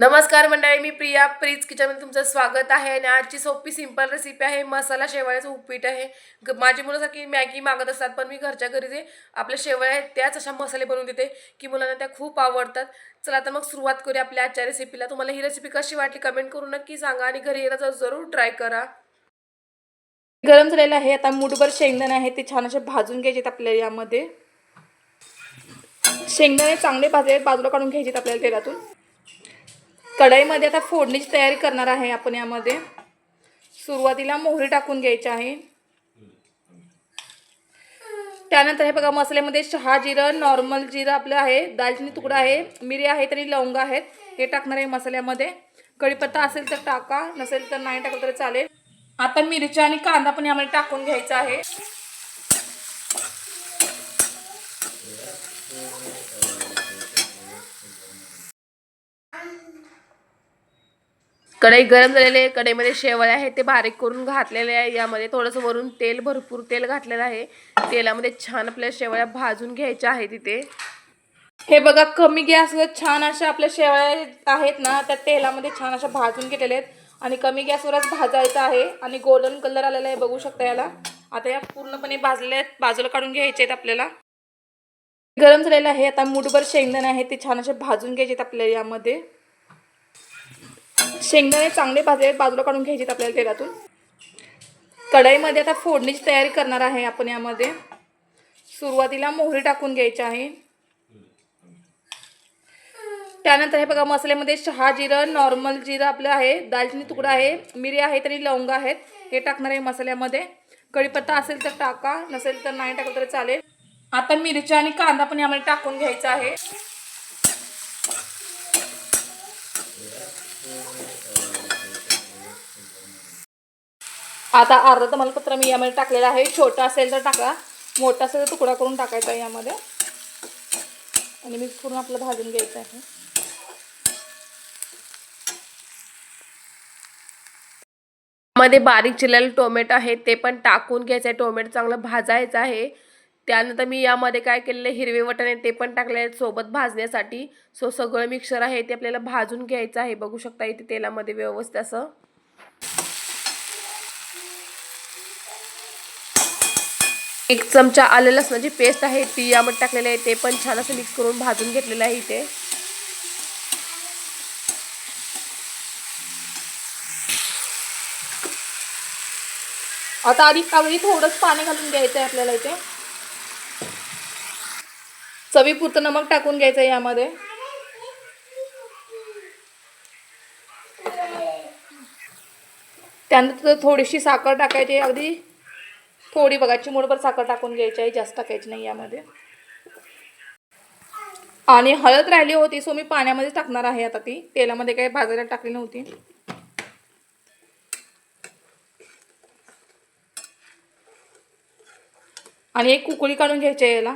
नमस्कार मंडळी मी प्रिया. प्रीज किचनमध्ये तुमचं स्वागत आहे. आणि आजची सोपी सिंपल रेसिपी आहे. मसाला शेवळ्याचं उपीट आहे. ग- माझी मुलं सारखी मॅगी मागत असतात पण मी घरच्या घरी जे आपल्या शेवळ्या आहेत त्याच अशा मसाले बनवून देते की मुलांना त्या खूप आवडतात. चला तर मग सुरुवात करूया आपल्या आजच्या रेसिपीला तुम्हाला ही रेसिपी कशी वाटली कमेंट करून नक्की सांगा. आणि घरी येता जरूर ट्राय करा. गरम झालेलं आहे. आता मुठभर शेंगदाणे आहे ते छान असे भाजून घ्यायचे आपल्याला यामध्ये. शेंगदाणे चांगले भाजले बाजूला काढून घ्यायचे आपल्याला तेलातून. कढईमध्ये आता फोडणीची तयारी करणार आहे आपण यामध्ये. सुरुवातीला मोहरी टाकून घ्यायची आहे. त्यानंतर हे बघा मसाल्यामध्ये शहा जिरं नॉर्मल जिरं आपलं आहे दालचिनी तुकडा आहे मिरी आहेत आणि लवंग आहेत. हे टाकणार आहे मसाल्यामध्ये. कढीपत्ता असेल तर टाका नसेल तर नाही टाकलं तरी चालेल. आता मिरच्या आणि कांदा पण यामध्ये टाकून घ्यायचा आहे. कढई गरम झालेले आहे कढईमध्ये शेवळे आहे ते बारीक करून घातलेले आहे. यामध्ये थोडंसं वरून तेल भरपूर तेल घातलेलं आहे. तेलामध्ये छान आपल्या शेवळ्या भाजून घ्यायच्या आहेत तिथे हे बघा कमी गॅसवर छान अशा आपल्या शेवळ्या आहेत ना त्या तेलामध्ये छान अशा भाजून घेतलेल्या आहेत. आणि कमी गॅसवरच भाजायचं आहे. आणि गोल्डन कलर आलेला आहे बघू शकता याला. आता या पूर्णपणे भाजलेल्या आहेत. बाजूला काढून घ्यायचे आहेत आपल्याला. गरम झालेलं आहे. आता मुठभर शेंगदाणे आहे ते छान असे भाजून घ्यायचे आहेत आपल्याला यामध्ये. शेंगदाणे चांगले भाजले बाजूला काढून घ्यायचे आहेत आपल्याला तेलातून. कढईमध्ये आता फोडणीची तयारी करणार आहे आपण यामध्ये. सुरुवातीला मोहरी टाकून घ्यायची आहे. त्यानंतर हे बघा मसाल्यामध्ये शहा जिरं नॉर्मल जिरं आपलं आहे दालचिनी तुकडा आहे मिरी आहेत आणि लवंग आहेत. हे टाकणार आहे मसाल्यामध्ये. कढीपत्ता असेल तर टाका नसेल तर नाही टाकलं तरी चालेल. आता मिरच्या आणि कांदा पण यामध्ये टाकून घ्यायचा आहे. आता अर्धा तमालपत्र मी यामध्ये टाकलेला आहे. छोटा असेल तर टाका. मोठा असेल तर तुकडा करून टाकायचा आहे यामध्ये. आणि मिक्स करून आपलं भाजून घ्यायचं आहे. मध्ये बारीक चिरलेलं टोमॅटो आहे ते पण टाकून घ्यायचं आहे. टोमॅटो चांगलं भाजायचं आहे. त्यानंतर मी यामध्ये काय केलेलं हिरवे वटाणे ते पण टाकले आहेत सोबत भाजण्यासाठी. सो सगळं मिक्सर आहे ते आपल्याला भाजून घ्यायचं आहे. बघू शकता इथे तेलामध्ये व्यवस्थित असं. एक चमचा आलं लसणाची पेस्ट आहे ती यामध्ये टाकलेली आहे ते पण छान असं मिक्स करून भाजून घेतलेलं आहे इथे. आता आधी अगदी थोडंच पाणी घालून घ्यायचं आहे आपल्याला इथे. चवीपुरतं नमक टाकून घ्यायचं आहे यामध्ये. त्यानंतर थोडीशी साखर टाकायची अगदी. थोडी बघा चिमूटभर साखर टाकून घ्यायची आहे जास्त टाकायची नाही यामध्ये. आणि हळद राहिली होती सो मी पाण्यामध्ये टाकणार आहे आता ती. तेलामध्ये काही भाजायला टाकली नव्हती. आणि एक उकळी काढून घ्यायची आहे याला.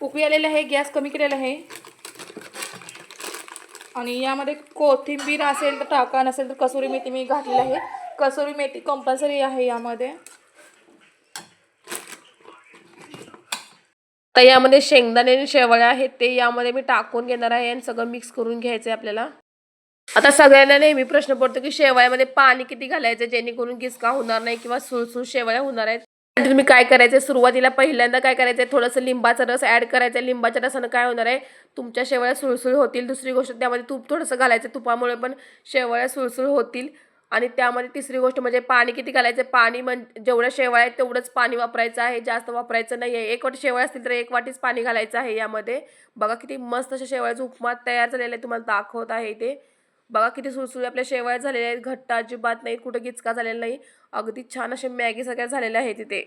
उकळी आलेली आहे गॅस कमी केलेला आहे. आणि यामध्ये कोथिंबीर असेल तर टाका नसेल तर कसुरी मेथी मी घातलेली आहे. कसुरी मेथी कंपल्सरी आहे यामध्ये. तर यामध्ये शेंगदाणे आणि शेवळ्या आहेत ते यामध्ये मी टाकून घेणार आहे आणि सगळं मिक्स करून घ्यायचं आहे आपल्याला. आता सगळ्यांना नेहमी प्रश्न पडतो की शेवळ्यामध्ये पाणी किती घालायचं जेणेकरून घिसका होणार नाही किंवा सुळसुळ शेवळ्या होणार आहेत? तुम्ही काय करायचं सुरुवातीला पहिल्यांदा काय करायचं आहे थोडंसं लिंबाचा रस ॲड करायचा आहे लिंबाच्या रसानं काय होणार आहे? तुमच्या शेवळ्या सुळसुळ होतील. दुसरी गोष्ट त्यामध्ये तूप थोडंसं घालायचं तुपामुळे पण शेवळ्या सुळसुळ होतील. आणि त्यामध्ये तिसरी गोष्ट म्हणजे पाणी किती घालायचं? पाणी म्हण जेवढं शेवाळ आहे तेवढंच पाणी वापरायचं आहे जास्त वापरायचं नाही आहे एक वाटी शेवाळ असतील तर एक वाटीच पाणी घालायचं आहे यामध्ये. बघा किती मस्त अशा शेवळ्याचं उपमा तयार झालेला आहे तुम्हाला दाखवत आहे इथे. बघा किती सुरसुरी आपल्या शेवळ्या झालेल्या आहेत. घट्ट अजिबात नाही कुठं गिचका झालेला नाही. अगदी छान असे मॅगी सगळ्या झालेल्या आहेत तिथे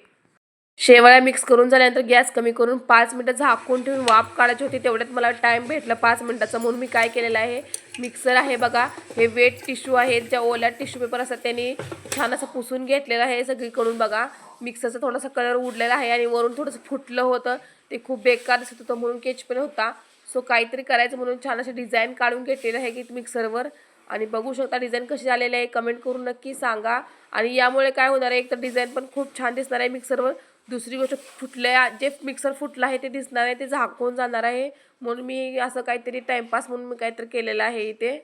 शेवळ्या मिक्स करून झाल्यानंतर गॅस कमी करून पाच मिनटं झाकून ठेवून वाफ काढायची होती. तेवढ्यात मला टाईम भेटला पाच मिनटाचा. म्हणून मी काय केलेलं आहे? मिक्सर आहे बघा. हे वेट टिश्यू आहेत ज्या ओल्या टिश्यू पेपर असतात त्यांनी छान असं पुसून घेतलेलं आहे सगळीकडून बघा. मिक्सरचा थोडासा कलर उडलेला आहे आणि वरून थोडंसं फुटलं होतं. ते खूप बेकार दिसत होतं म्हणून केच पण होता. सो काहीतरी करायचं म्हणून छान असे डिझाईन काढून घेतलेलं आहे की मिक्सरवर आणि बघू शकता डिझाईन कशी झालेली आहे. कमेंट करून नक्की सांगा. आणि यामुळे काय होणार आहे एक तर डिझाईन पण खूप छान दिसणार आहे मिक्सरवर. दुसरी गोष्ट फुटल्या जे मिक्सर फुटलं आहे ते दिसणार आहे ते झाकून जाणार आहे. म्हणून मी असं काहीतरी टाइमपास म्हणून मी काहीतरी केलेलं आहे इथे.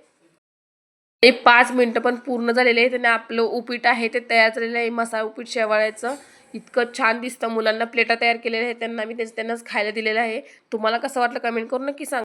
ते पाच मिनटं पण पूर्ण झालेले आहे त्याने आपलं उपीट आहे ते तयार झालेलं आहे मसाला उपीट शेवाळ्याचं. इतकं छान दिसतं मुलांना. प्लेटा तयार केलेल्या आहेत त्यांना मी त्याच त्यांनाच खायला दिलेलं आहे. तुम्हाला कसं वाटलं कमेंट करून नक्की सांगा.